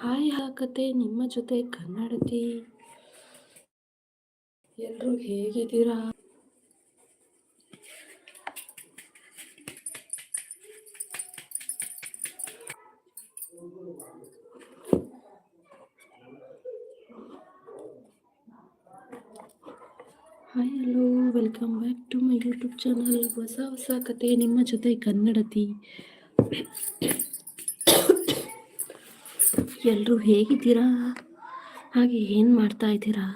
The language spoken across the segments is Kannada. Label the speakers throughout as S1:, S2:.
S1: ಹಾಯ್ ಹಾಕತೆ, ನಿಮ್ಮ ಜೊತೆ ಕನ್ನಡತಿ. ಎಲ್ಲರೂ ಹೇಗಿದ್ದೀರಾ? Hi hello, welcome back to my YouTube channel. ಹೊಸ ಹೊಸ ಕತೆ, ನಿಮ್ಮ ಜೊತೆ ಕನ್ನಡತಿ. ಎಲ್ಲರೂ ಹೇಗಿದ್ದೀರಾ? ಹಾಗೆ ಏನು ಮಾಡ್ತಾ ಇದ್ದೀರಾ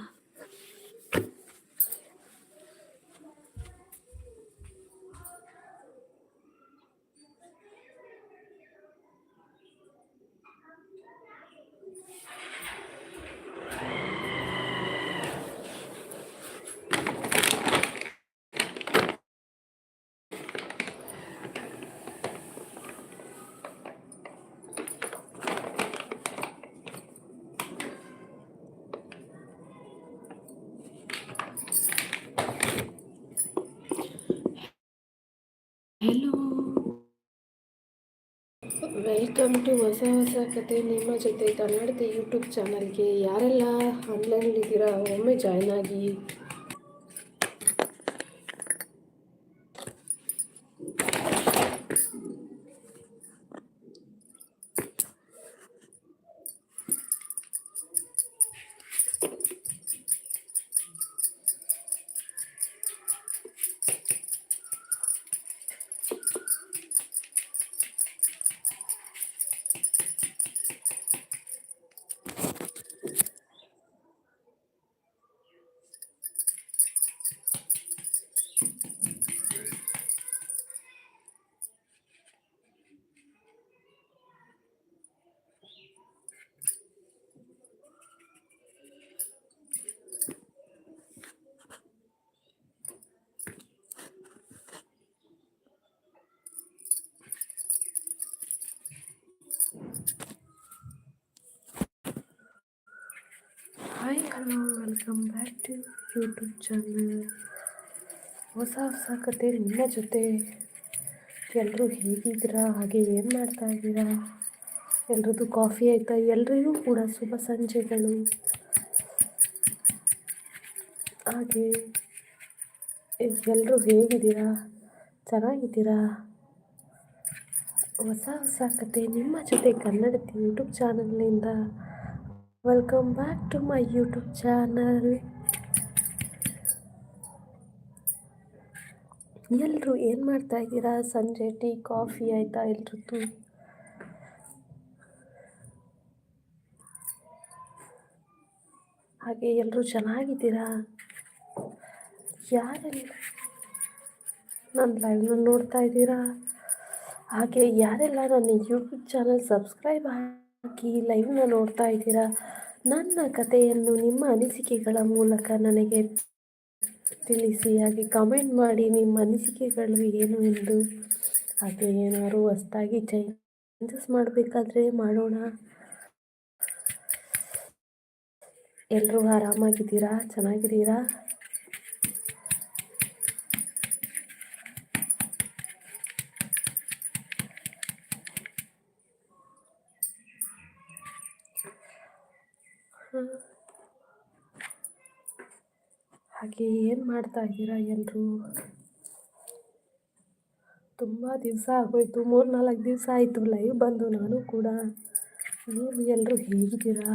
S1: ಹೆಲೋ ವೆಲ್ಕಮ್ ಟು ಹೊಸ ಹೊಸ ಕತೆ ನಿಮ್ಮ ಜೊತೆ ಕನ್ನಡದ ಯೂಟ್ಯೂಬ್ ಚಾನಲ್ಗೆ ಯಾರೆಲ್ಲ ಆನ್ಲೈನಲ್ಲಿದ್ದೀರಾ ಒಮ್ಮೆ ಜಾಯ್ನ್ ಆಗಿ hi hello welcome back to YouTube channel ಹೊಸ ಹೊಸ ಕತೆ ನಿಮ್ಮ ಜೊತೆ ಎಲ್ಲರೂ ಹೇಗಿದ್ದೀರಾ? ಹಾಗೆ ಏನು ಮಾಡ್ತಾ ಇದ್ದೀರಾ? ಎಲ್ರದ್ದು ಕಾಫಿ ಆಯಿತಾ? ಎಲ್ಲರಿಗೂ ಕೂಡ ಶುಭ ಸಂಜೆಗಳು. ಹಾಗೆ ಎಲ್ಲರೂ ಹೇಗಿದ್ದೀರಾ? ಚೆನ್ನಾಗಿದ್ದೀರಾ? ಹೊಸ ಹೊಸ ಕತೆ ನಿಮ್ಮ ಜೊತೆ ಕನ್ನಡದ YouTube ಚಾನಲ್ನಿಂದ welcome back to my YouTube channel ಎಲ್ಲರೂ ಏನು ಮಾಡ್ತಾ ಇದ್ದೀರಾ? ಸಂಜೆ ಟೀ, ಕಾಫಿ ಆಯಿತಾ ಎಲ್ರದ್ದು ಹಾಗೆ ಎಲ್ಲರೂ ಚೆನ್ನಾಗಿದ್ದೀರಾ? ಯಾರೆಲ್ಲ ನನ್ನ ಲೈವ್ನ ನೋಡ್ತಾ ಇದ್ದೀರಾ? ಹಾಗೆ ಯಾರೆಲ್ಲ ನನ್ನ ಯೂಟ್ಯೂಬ್ ಚಾನಲ್ ಸಬ್ಸ್ಕ್ರೈಬ್ ಹಾಕಿ ಲೈವ್ನ ನೋಡ್ತಾ ಇದ್ದೀರಾ? ನನ್ನ ಕಥೆಯನ್ನು ನಿಮ್ಮ ಅನಿಸಿಕೆಗಳ ಮೂಲಕ ನನಗೆ ತಿಳಿಸಿ, ಹಾಗೆ ಕಮೆಂಟ್ ಮಾಡಿ ನಿಮ್ಮ ಅನಿಸಿಕೆಗಳು ಏನು ಎಂದು. ಹಾಗೆ ಏನಾದ್ರು ಹೊಸ್ದಾಗಿ ಚೇಂಜಸ್ ಮಾಡಬೇಕಾದ್ರೆ ಮಾಡೋಣ. ಎಲ್ಲರೂ ಆರಾಮಾಗಿದ್ದೀರಾ? ಚೆನ್ನಾಗಿದ್ದೀರಾ? ಹಾಗೆ ಏನು ಮಾಡ್ತಾ ಇದ್ದೀರಾ ಎಲ್ಲರೂ ತುಂಬ ದಿವಸ ಆಗೋಯ್ತು. ಮೂರು ನಾಲ್ಕು ದಿವಸ ಆಯಿತು ಲೈವ್ ಬಂದು ನಾನು ಕೂಡ. ನೀವು ಎಲ್ಲರೂ ಹೇಗಿದ್ದೀರಾ?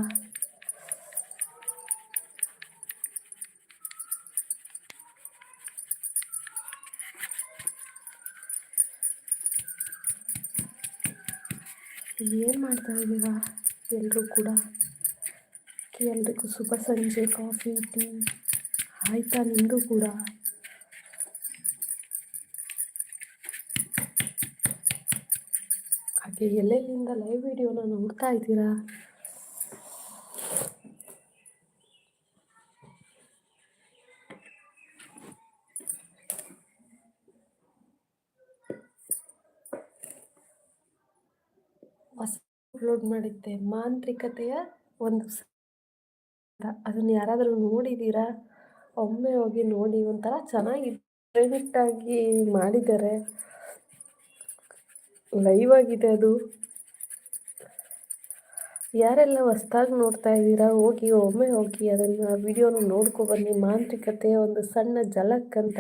S1: ಏನು ಮಾಡ್ತಾ ಇದ್ದೀರಾ ಎಲ್ಲರೂ ಕೂಡ? ಎಲ್ರಿಗೂ ಶುಭ ಸಂಜೆ ಕಾಫಿ ಟೀ ಆಯಿತಾ ನಿಂದು ಕೂಡ? ಹಾಗೆ ಎಲ್ಲೆಲ್ಲಿಂದ ಲೈವ್ ವಿಡಿಯೋನ ನೋಡ್ತಾ ಇದ್ದೀರಾ? ಅಪ್ಲೋಡ್ ಮಾಡಿದ್ದೆ. ಮಾಂತ್ರಿಕತೆಯ ಒಂದು ಅದನ್ನು ಯಾರಾದರೂ ನೋಡಿದ್ದೀರಾ? ಒಮ್ಮೆ ಹೋಗಿ ನೋಡಿ ಒಂಥರ ಚೆನ್ನಾಗಿ ಆಗಿ ಮಾಡಿದ್ದಾರೆ. ಲೈವ್ ಆಗಿದೆ ಅದು. ಯಾರೆಲ್ಲ ಹೊಸ್ದಾಗಿ ನೋಡ್ತಾ ಇದ್ದೀರಾ, ಹೋಗಿ ಒಮ್ಮೆ ಹೋಗಿ ಅದನ್ನು ವಿಡಿಯೋನ ನೋಡ್ಕೊಬನ್ನಿ ಮಾಂತ್ರಿಕತೆ ಒಂದು ಸಣ್ಣ ಜಲಕ್ ಅಂತ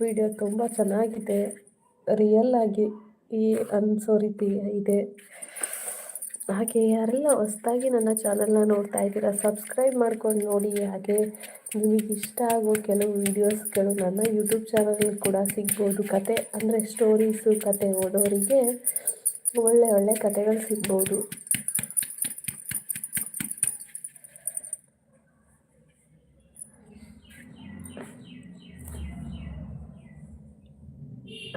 S1: ವಿಡಿಯೋ ತುಂಬ ಚೆನ್ನಾಗಿದೆ. ರಿಯಲ್ ಆಗಿ ಈ ಅನ್ಸೋ ರೀತಿ ಇದೆ. ಹಾಗೆ ಯಾರೆಲ್ಲ ಹೊಸ್ದಾಗಿ ನನ್ನ ಚಾನಲ್ನ ನೋಡ್ತಾ ಇದ್ದೀರಾ ಸಬ್ಸ್ಕ್ರೈಬ್ ಮಾಡ್ಕೊಂಡು ನೋಡಿ. ಹಾಗೆ ನಿಮಗೆ ಇಷ್ಟ ಆಗೋ ಕೆಲವು ವೀಡಿಯೋಸ್ಗಳು ನನ್ನ ಯೂಟ್ಯೂಬ್ ಚಾನಲ್ ಕೂಡ ಸಿಗ್ಬೋದು. ಕತೆ ಅಂದರೆ ಸ್ಟೋರೀಸು ಕತೆ ಓದೋರಿಗೆ ಒಳ್ಳೆ ಒಳ್ಳೆ ಕತೆಗಳು ಸಿಗ್ಬೋದು.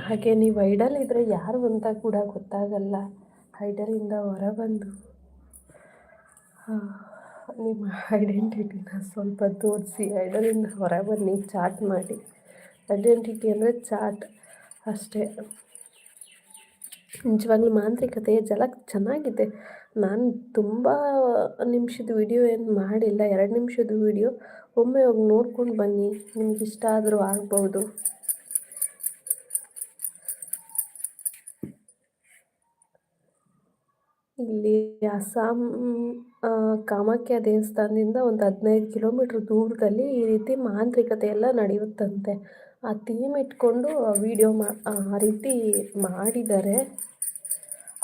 S1: ಹಾಗೆ ನೀವು ಐಡಲ್ ಇದ್ದರೆ ಯಾರು ಅಂತ ಕೂಡ ಗೊತ್ತಾಗಲ್ಲ. ಐಡಲಿಂದ ಹೊರಬಂದು ನಿಮ್ಮ ಐಡೆಂಟಿಟಿನ ಸ್ವಲ್ಪ ತೋರಿಸಿ. ಐಡಲಿಂದ ಹೊರ ಬನ್ನಿ ಚಾಟ್ ಮಾಡಿ. ಐಡೆಂಟಿಟಿ ಅಂದರೆ ಚಾಟ್ ಅಷ್ಟೇ. ನಿಜವಾಗ್ಲೂ ಮಾಂತ್ರಿಕತೆ ಜಲಕ್ ಚೆನ್ನಾಗಿದೆ. ನಾನು ತುಂಬ ನಿಮಿಷದ ವಿಡಿಯೋ ಏನು ಮಾಡಿಲ್ಲ. ಎರಡು ನಿಮಿಷದ ವಿಡಿಯೋ ಒಮ್ಮೆ ಹೋಗಿ ನೋಡ್ಕೊಂಡು ಬನ್ನಿ. ನಿಮ್ಗೆ ಇಷ್ಟ ಆದರೂ ಆಗ್ಬೋದು. ಇಲ್ಲಿ ಅಸ್ಸಾಂ ಕಾಮಾಖ್ಯ ದೇವಸ್ಥಾನದಿಂದ ಒಂದು ಹದಿನೈದು ಕಿಲೋಮೀಟ್ರ್ ದೂರದಲ್ಲಿ ಈ ರೀತಿ ಮಾಂತ್ರಿಕತೆ ಎಲ್ಲ ನಡೆಯುತ್ತಂತೆ. ಆ ಥೀಮ್ ಇಟ್ಕೊಂಡು ವಿಡಿಯೋ ಮಾ, ಆ ರೀತಿ ಮಾಡಿದ್ದಾರೆ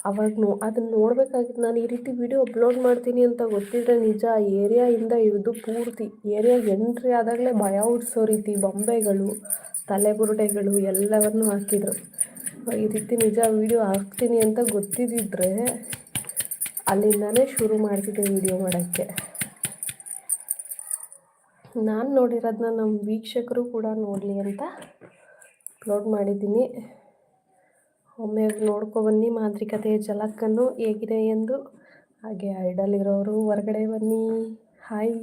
S1: ಅವಾಗ ನೋ ಅದನ್ನು ನೋಡಬೇಕಾಗಿತ್ತು. ನಾನು ಈ ರೀತಿ ವಿಡಿಯೋ ಅಪ್ಲೋಡ್ ಮಾಡ್ತೀನಿ ಅಂತ ಗೊತ್ತಿದ್ರೆ ನಿಜ ಏರಿಯಾಯಿಂದ ಹಿಡಿದು ಪೂರ್ತಿ ಏರಿಯಾ ಎಂಟ್ರಿ ಆದಾಗಲೇ ಭಯ ಹುಡ್ಸೋ ರೀತಿ ಬೊಂಬೆಗಳು, ತಲೆಬುರುಡೆಗಳು ಎಲ್ಲವನ್ನು ಹಾಕಿದರು. ಈ ರೀತಿ ನಿಜ ವೀಡಿಯೋ ಹಾಕ್ತೀನಿ ಅಂತ ಗೊತ್ತಿದ್ದಿದ್ರೆ ಅಲ್ಲಿಂದನೇ ಶುರು ಮಾಡ್ತಿದ್ದೆ ವಿಡಿಯೋ ಮಾಡೋಕ್ಕೆ. ನಾನು ನೋಡಿರೋದನ್ನ ನಮ್ಮ ವೀಕ್ಷಕರು ಕೂಡ ನೋಡಲಿ ಅಂತ ಅಪ್ಲೋಡ್ ಮಾಡಿದ್ದೀನಿ. ಒಮ್ಮೆ ನೋಡ್ಕೊಬನ್ನಿ ಮಾಂತ್ರಿಕತೆಯ ಜಲಕ್ಕನ್ನು ಹೇಗಿದೆ ಎಂದು. ಹಾಗೆ ಐಡಲ್ ಇರೋರು, ಹೊರಗಡೆ ಬನ್ನಿ. ಹಾಯ್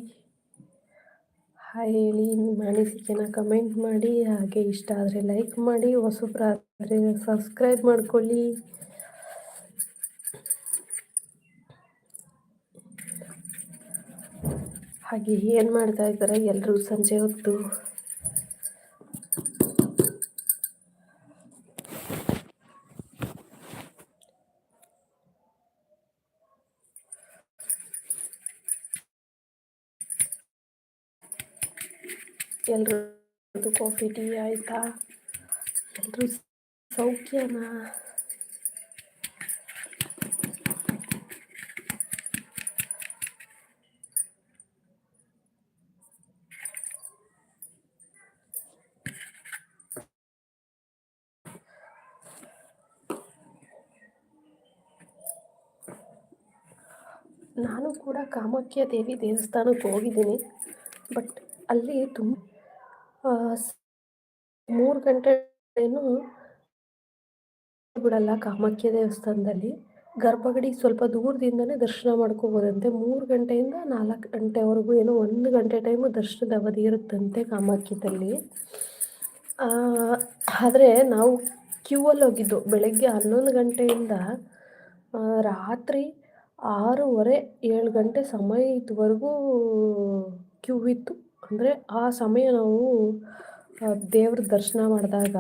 S1: ಹಾಯ್ ಹೇಳಿ, ನಿಮ್ಮ ಅನಿಸಿಕೆನ ಕಮೆಂಟ್ ಮಾಡಿ, ಹಾಗೆ ಇಷ್ಟ ಆದರೆ ಲೈಕ್ ಮಾಡಿ, ಹೊಸಬ್ರಾದರೆ ಸಬ್ಸ್ಕ್ರೈಬ್ ಮಾಡ್ಕೊಳ್ಳಿ. ಹಾಗೆ ಏನು ಮಾಡ್ತಾ ಇದ್ದಾರೆ ಎಲ್ಲರೂ ಸಂಜೆ ಹೊತ್ತು? ಎಲ್ರು ಕಾಫಿ ಟೀ ಆಯಿತಾ? ಎಲ್ಲರೂ ಸೌಖ್ಯನಾ? ನಾನು ಕೂಡ ಕಾಮಾಖ್ಯ ದೇವಿ ದೇವಸ್ಥಾನಕ್ಕೆ ಹೋಗಿದ್ದೀನಿ. ಬಟ್ ಅಲ್ಲಿ ತುಂಬ ಮೂರು ಗಂಟೆ ಬಿಡಲ್ಲ ಕಾಮಾಖ್ಯ ದೇವಸ್ಥಾನದಲ್ಲಿ. ಗರ್ಭಗಡಿ ಸ್ವಲ್ಪ ದೂರದಿಂದನೇ ದರ್ಶನ ಮಾಡ್ಕೋಬೋದಂತೆ. ಮೂರು ಗಂಟೆಯಿಂದ ನಾಲ್ಕು ಗಂಟೆವರೆಗೂ ಏನೋ ಒಂದು ಗಂಟೆ ಟೈಮು ದರ್ಶನದ ಅವಧಿ ಇರುತ್ತಂತೆ ಕಾಮಾಖ್ಯದಲ್ಲಿ. ಆದರೆ ನಾವು ಕ್ಯೂ ಅಲ್ಲಿ ಹೋಗಿದ್ದು ಬೆಳಗ್ಗೆ ಹನ್ನೊಂದು ಗಂಟೆಯಿಂದ ರಾತ್ರಿ ಆರೂವರೆ ಏಳು ಗಂಟೆ ಸಮಯ ಇದುವರೆಗೂ ಕ್ಯೂ ಇತ್ತು. ಅಂದರೆ ಆ ಸಮಯ ನಾವು ದೇವ್ರ ದರ್ಶನ ಮಾಡಿದಾಗ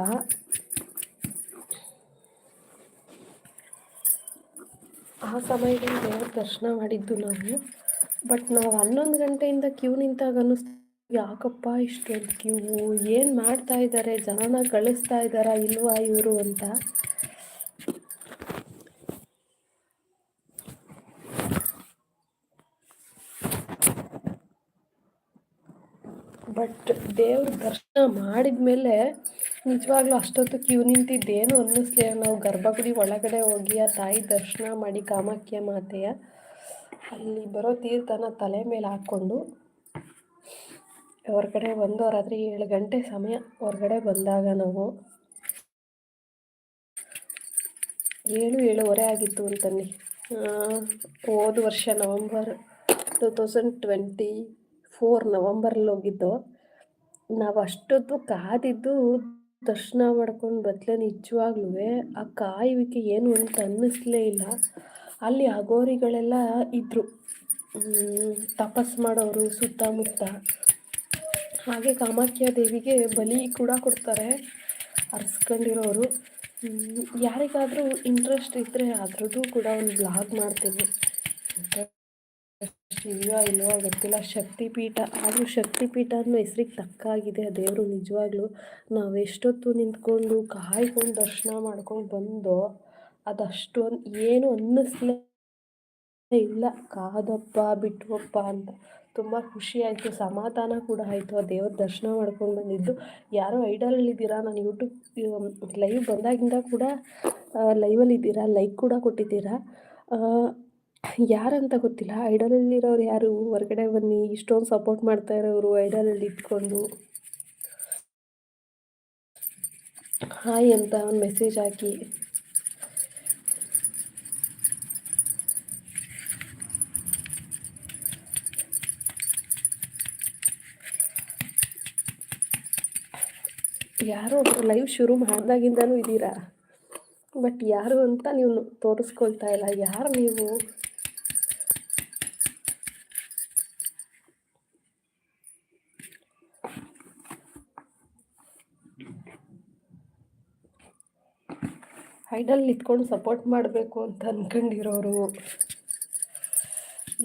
S1: ಆ ಸಮಯದಲ್ಲಿ ದೇವ್ರ ದರ್ಶನ ಮಾಡಿದ್ದು ನಾವು. ಬಟ್ ನಾವು ಹನ್ನೊಂದು ಗಂಟೆಯಿಂದ ಕ್ಯೂ ನಿಂತಾಗ ಅನ್ನಿಸ್ತು, ಯಾಕಪ್ಪ ಇಷ್ಟೊಂದು ಕ್ಯೂ ಏನು ಮಾಡ್ತಾ ಇದ್ದಾರೆ ಜನನ ಕಳಿಸ್ತಾ ಇದ್ದಾರಾ ಇಲ್ವಾ ಇವರು ಅಂತ. ಬಟ್ ದೇವ್ರ ದರ್ಶನ ಮಾಡಿದ ಮೇಲೆ ನಿಜವಾಗ್ಲೂ ಅಷ್ಟೊತ್ತು ಕ್ಯೂ ನಿಂತಿದ್ದೇನು ಅನ್ನಿಸ್ಲಿಲ್ಲ. ನಾವು ಗರ್ಭಗುಡಿ ಒಳಗಡೆ ಹೋಗಿ ಆ ತಾಯಿ ದರ್ಶನ ಮಾಡಿ ಕಾಮಾಖ್ಯ ಮಾತೆಯ ಅಲ್ಲಿ ಬರೋ ತೀರ್ಥನ ತಲೆ ಮೇಲೆ ಹಾಕ್ಕೊಂಡು ಹೊರಗಡೆ ಒಂದು ರಾತ್ರಿ ಏಳು ಗಂಟೆ ಸಮಯ ಹೊರಗಡೆ ಬಂದಾಗ ನಾವು ಏಳು ಏಳುವರೆ ಆಗಿತ್ತು ಅಂತನ್ನಿ. ಹೋದ ವರ್ಷ November two thousand twenty four ನವಂಬರಲ್ಲಿ ಹೋಗಿದ್ದು ನಾವು ಅಷ್ಟೊತ್ತು ಕಾದಿದ್ದು ದರ್ಶನ ಮಾಡ್ಕೊಂಡು ಬತ್ತಲೆ ನಿಜವಾಗ್ಲೂ ಆ ಕಾಯುವಿಕೆ ಏನು ಅಂತ ಅನ್ನಿಸ್ಲೇ ಇಲ್ಲ. ಅಲ್ಲಿ ಅಗೋರಿಗಳೆಲ್ಲ ಇದ್ದರು ತಪಸ್ ಮಾಡೋರು, ಸುತ್ತಮುತ್ತ. ಹಾಗೆ ಕಾಮಾಖ್ಯ ದೇವಿಗೆ ಬಲಿ ಕೂಡ ಕೊಡ್ತಾರೆ, ಅರ್ಸ್ಕೊಂಡಿರೋರು. ಯಾರಿಗಾದರೂ ಇಂಟ್ರೆಸ್ಟ್ ಇದ್ದರೆ ಅದರದ್ದು ಕೂಡ ಒಂದು ಬ್ಲಾಗ್ ಮಾಡ್ತೀನಿ. ಇದೆಯೋ ಇಲ್ವೋ ಗೊತ್ತಿಲ್ಲ. ಶಕ್ತಿಪೀಠ, ಆದರೂ ಶಕ್ತಿಪೀಠ ಅನ್ನೋ ಹೆಸ್ರಿಗೆ ತಕ್ಕಾಗಿದೆ. ಆ ದೇವರು ನಿಜವಾಗ್ಲೂ ನಾವು ಎಷ್ಟೊತ್ತು ನಿಂತ್ಕೊಂಡು, ಕಾಯ್ಕೊಂಡು ದರ್ಶನ ಮಾಡ್ಕೊಂಡು ಬಂದೋ ಅದು ಅಷ್ಟೊಂದು ಏನು ಅನ್ನಿಸ್ಲೇ ಇಲ್ಲ. ಕಾದಪ್ಪ, ಬಿಟ್ವಪ್ಪ ಅಂತ. ತುಂಬ ಖುಷಿ ಆಯಿತು ಸಮಾಧಾನ ಕೂಡ ಆಯಿತು. ಆ ದೇವ್ರ ದರ್ಶನ ಮಾಡ್ಕೊಂಡು ಬಂದಿದ್ದು. ಯಾರೋ ಐಡಲಲ್ಲಿದ್ದೀರಾ ನಾನು ಯೂಟ್ಯೂಬ್ ಲೈವ್ ಬಂದಾಗಿಂದ ಕೂಡ ಲೈವಲ್ಲಿದ್ದೀರಾ ಲೈಕ್ ಕೂಡ ಕೊಟ್ಟಿದ್ದೀರಾ? ಯಾರಂತ ಗೊತ್ತಿಲ್ಲ. ಐಡಲಲ್ಲಿರೋರು ಯಾರು? ಹೊರಗಡೆ ಬನ್ನಿ. ಇಷ್ಟೊಂದು ಸಪೋರ್ಟ್ ಮಾಡ್ತಾ ಇರೋರು ಐಡಲಲ್ಲಿ ಇದ್ಕೊಂಡು ಹಾಯ್ ಅಂತ ಒಂದು ಮೆಸೇಜ್ ಹಾಕಿ. ಯಾರೋ ಲೈವ್ ಶುರು ಮಾಡಿದಾಗಿಂದನೂ ಇದ್ದೀರಾ ಬಟ್ ಯಾರು ಅಂತ ನೀವು ತೋರಿಸ್ಕೊಳ್ತಾ ಇಲ್ಲ. ಯಾರು ನೀವು? ಐಡಲ್ ನಿಂತ್ಕೊಂಡು ಸಪೋರ್ಟ್ ಮಾಡಬೇಕು ಅಂತ ಅಂದ್ಕೊಂಡಿರೋರು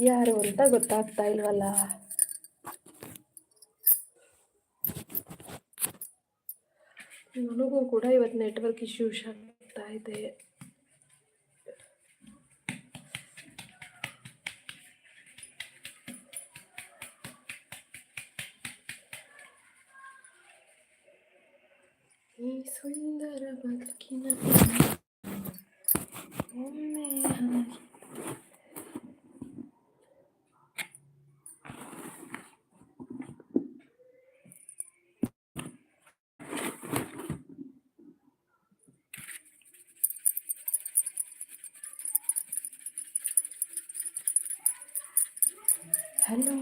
S1: ಯಾರು ಅಂತ ಗೊತ್ತಾಗ್ತಾ ಇಲ್ವಲ್ಲ? ನನಗೂ ಕೂಡ ಇವತ್ತು ನೆಟ್ವರ್ಕ್ ಇಶ್ಯೂಸ್ ಆಗ್ತಾ ಇದೆ. ಈ ಸುಂದರ ಬದುಕಿನ ಒಮ್ಮೆ ಹಲೋ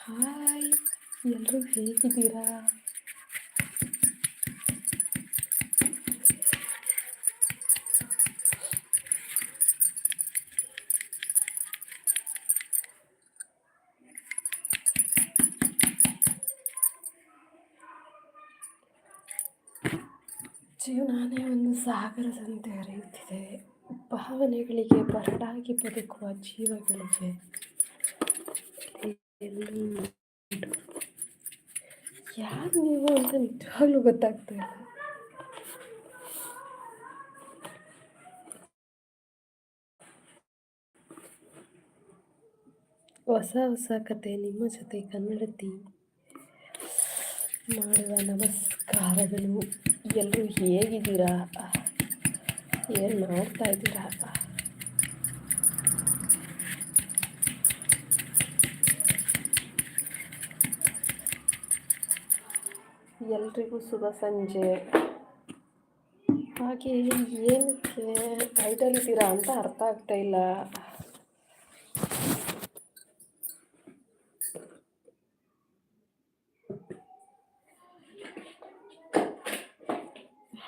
S1: ಹಾಯ್ ಎಲ್ಲರೂ ಹೇಗಿದ್ದೀರಾ ಜೀವನಾನೇ ಒಂದು ಸಾಗರದಂತೆ ಹರಿಯುತ್ತಿದೆ. ಭಾವನೆಗಳಿಗೆ ಬರಡಾಗಿ ಬದುಕುವ ಜೀವಗಳಿಗೆ ಯಾರು ನೀವು ಅಂತ ನಿಜವಾಗ್ಲೂ ಗೊತ್ತಾಗ್ತಾ ಇಲ್ಲ. ಹೊಸ ಹೊಸ ಕತೆ ನಿಮ್ಮ ಜೊತೆ ಕನ್ನಡತಿ. ಮಾಡುವ ನಮಸ್ಕಾರಗಳು. ಎಲ್ಲರೂ ಹೇಗಿದ್ದೀರಾ? ಏನು ಮಾಡ್ತಾ ಇದ್ದೀರಾ? ಎಲ್ರಿಗೂ ಶುಭ ಸಂಜೆ. ಹಾಗೆ, ಏನಕ್ಕೆ? ಟೈಟಲ್ ಇದ್ದೀರಾ ಅಂತ ಅರ್ಥ ಆಗ್ತಾ ಇಲ್ಲ.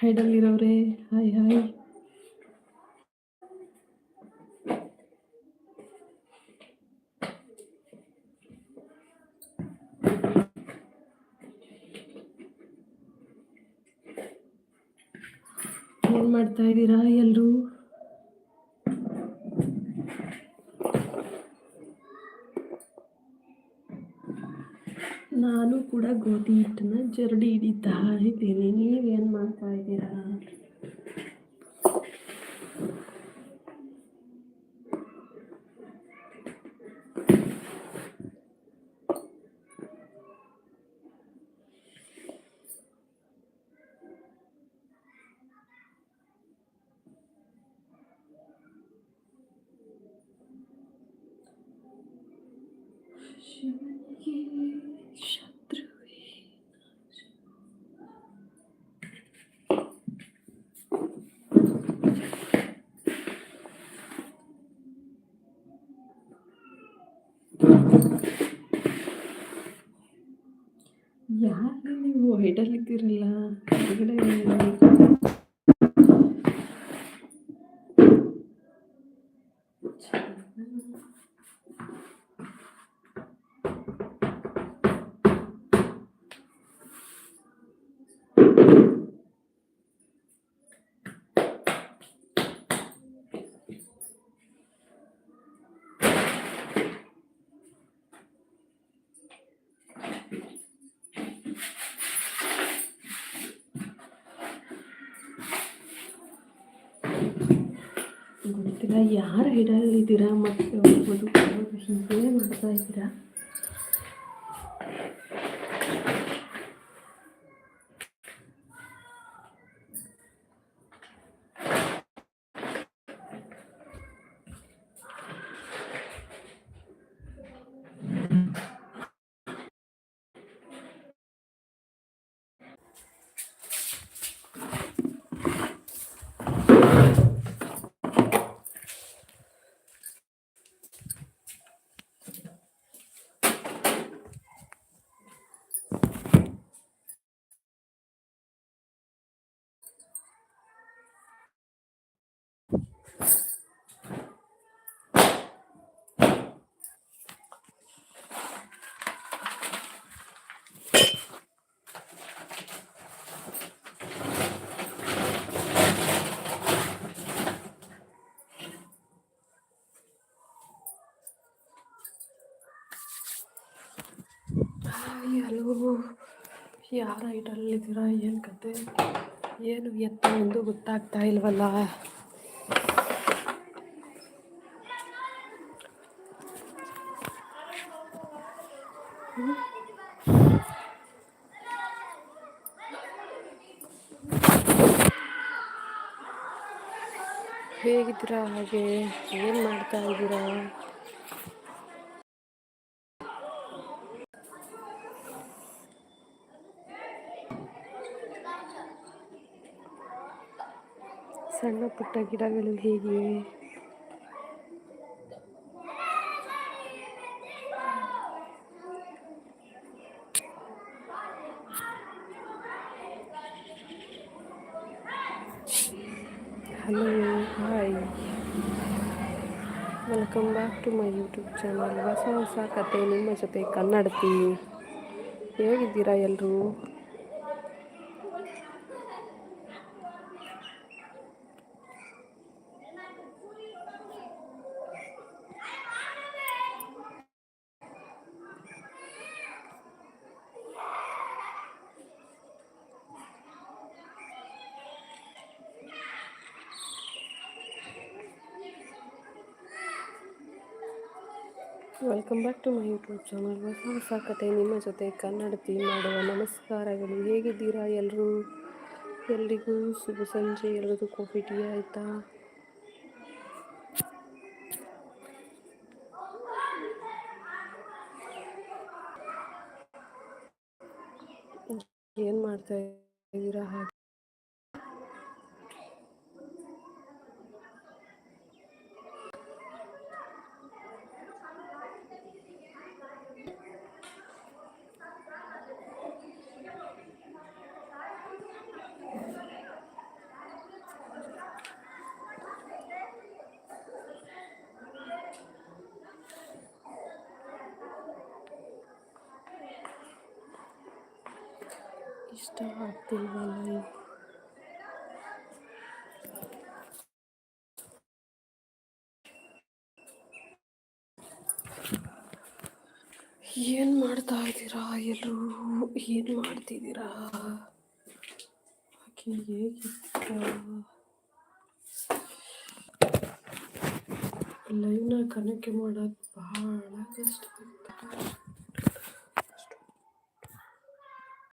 S1: ಹೈಡಲ್ಲಿರೋರೆ ಹಾಯ್ ಹಾಯ್. ಏನ್ ಮಾಡ್ತಾ ಇದ್ದೀರಾ ಎಲ್ಲರೂ ನಾನು ಕೂಡ ಗೋಧಿ ಹಿಟ್ಟನ್ನ ಜರಡಿ ಹಿಡಿತಾ ಇದ್ದೀನಿ. ನೀವೇನು ಮಾಡ್ತಾ ಇದ್ದೀರಾ? ಯಾರು ನೀವು ಇದ್ದೀರಲ್ಲ ಹೊರಗಡೆ ಇದ್ದೀರಾ ಯಾರು ಇದ್ದೀರಾ ಮತ್ತು ಹೋಗ್ಬೋದು ಹೀಗೆ ಮಾಡ್ತಾ ಇದ್ದೀರಾ ಹಾಯ್ ಹಲೋ ಯಾರ ಐಟಲ್ಲಿದ್ದೀರಾ ಏನು ಕತೆ ಏನು ಎತ್ತ ಎಂದು ಗೊತ್ತಾಗ್ತಾ ಇಲ್ವಲ್ಲ ಹೇಗಿದ್ದೀರಾ ಹಾಗೆ? ಏನು ಮಾಡ್ತಾ ಇದ್ದೀರಾ? ಸಣ್ಣ ಪುಟ್ಟ ಗಿಡಗಳು ಹೇಗಿವೆ hello hi welcome back to my YouTube channel ಹೊಸ ಹೊಸ ಕತೆ ನಿಮ್ಮ ಜೊತೆ ಕನ್ನಡತಿ. ಹೇಗಿದ್ದೀರಾ ಎಲ್ಲರೂ welcome back to my YouTube channel ಹೊಸ ಹೊಸ ನಿಮ್ಮ ಜೊತೆ ಕನ್ನಡತಿ ಮಾಡುವ ನಮಸ್ಕಾರಗಳು. ಹೇಗಿದ್ದೀರಾ ಎಲ್ಲರೂ? ಎಲ್ರಿಗೂ ಶುಭ ಸಂಜೆ. ಎಲ್ಲರಿಗೂ ಕಾಫಿ, ಟೀ ಆಯಿತಾ? ಏನು ಮಾಡ್ತಾ ಇದ್ದೀರಾ? ಇಷ್ಟ ಆಗ್ತಿಲ್ವಲ್ಲ ಏನು ಮಾಡ್ತಾ ಇದ್ದೀರಾ ಎಲ್ಲರೂ ಏನು ಮಾಡ್ತಿದ್ದೀರಾ? ಆಕೆ ಹೇಗಿದ್ದೀರಾ? ಲೈವ್ನ ಕನೆಕ್ಟ್ ಮಾಡೋದು ಬಹಳ ಕಷ್ಟ.